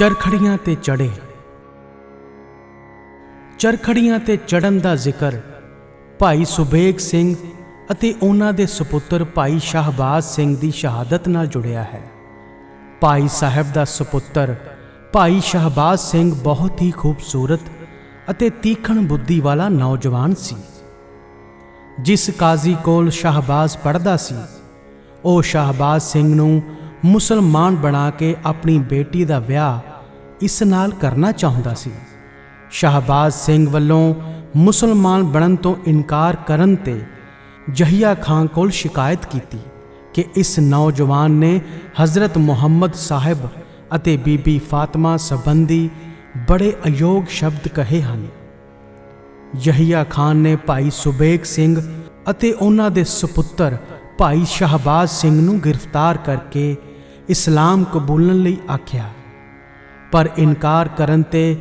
ਚਰਖੜੀਆਂ ਤੇ ਚੜੇ। ਚਰਖੜੀਆਂ ਤੇ ਚੜਨ ਦਾ ਜ਼ਿਕਰ ਭਾਈ ਸੁਬੇਗ ਸਿੰਘ ਅਤੇ ਉਹਨਾਂ ਦੇ ਸੁਪੁੱਤਰ ਭਾਈ ਸ਼ਾਹਬਾਜ਼ ਸਿੰਘ ਦੀ ਸ਼ਹਾਦਤ ਨਾਲ ਜੁੜਿਆ ਹੈ। ਭਾਈ ਸਾਹਿਬ ਦਾ ਸੁਪੁੱਤਰ ਭਾਈ ਸ਼ਾਹਬਾਜ਼ ਸਿੰਘ ਬਹੁਤ ਹੀ ਖੂਬਸੂਰਤ ਅਤੇ ਤੀਖਣ ਬੁੱਧੀ ਵਾਲਾ ਨੌਜਵਾਨ ਸੀ। ਜਿਸ ਕਾਜ਼ੀ ਕੋਲ ਸ਼ਾਹਬਾਜ਼ ਪੜਦਾ ਸੀ, ਉਹ ਸ਼ਾਹਬਾਜ਼ ਸਿੰਘ ਨੂੰ ਮੁਸਲਮਾਨ ਬਣਾ ਕੇ ਆਪਣੀ ਬੇਟੀ ਦਾ ਵਿਆਹ ਇਸ ਨਾਲ ਕਰਨਾ ਚਾਹੁੰਦਾ ਸੀ। ਸ਼ahਬਾਜ਼ ਸਿੰਘ ਵੱਲੋਂ ਮੁਸਲਮਾਨ ਬਣਨ ਤੋਂ ਇਨਕਾਰ ਕਰਨ ਤੇ ਜਹੀਆ ਖਾਨ ਕੋਲ ਸ਼ਿਕਾਇਤ ਕੀਤੀ ਕਿ ਇਸ ਨੌਜਵਾਨ ਨੇ ਹਜ਼ਰਤ ਮੁਹੰਮਦ ਸਾਹਿਬ ਅਤੇ ਬੀਬੀ ਫਾਤਮਾ ਸੰਬੰਧੀ ਬੜੇ ਅਯੋਗ ਸ਼ਬਦ ਕਹੇ ਹਨ। ਯਹੀਆ ਖਾਨ ਨੇ ਭਾਈ ਸੁਬੇਗ ਸਿੰਘ ਅਤੇ ਉਹਨਾਂ ਦੇ ਸੁਪੁੱਤਰ ਭਾਈ ਸ਼ahਬਾਜ਼ ਸਿੰਘ ਨੂੰ ਗ੍ਰਿਫਤਾਰ ਕਰਕੇ ਇਸਲਾਮ ਕਬੂਲਣ ਲਈ ਆਖਿਆ। ਪਰ ਇਨਕਾਰ ਕਰਨ ਤੇ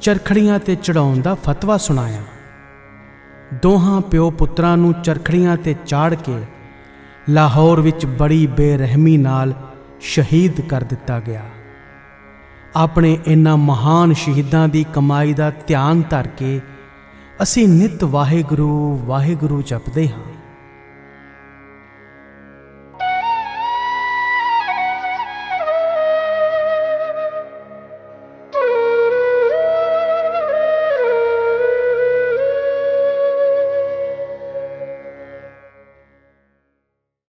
ਚਰਖੜੀਆਂ ਤੇ ਚੜਾਉਣ ਦਾ ਫਤਵਾ ਸੁਣਾਇਆ। ਦੋਹਾਂ ਪਿਓ ਪੁੱਤਰਾਂ ਨੂੰ ਚਰਖੜੀਆਂ ਤੇ ਚਾੜ ਕੇ ਲਾਹੌਰ ਵਿੱਚ ਬੜੀ ਬੇਰਹਿਮੀ ਨਾਲ ਸ਼ਹੀਦ ਕਰ ਦਿੱਤਾ ਗਿਆ। ਆਪਣੇ ਇਨ੍ਹਾਂ ਮਹਾਨ ਸ਼ਹੀਦਾਂ ਦੀ ਕਮਾਈ ਦਾ ਧਿਆਨ ਧਰ ਕੇ ਅਸੀਂ ਨਿਤ ਵਾਹਿਗੁਰੂ ਵਾਹਿਗੁਰੂ ਜਪਦੇ ਹਾਂ।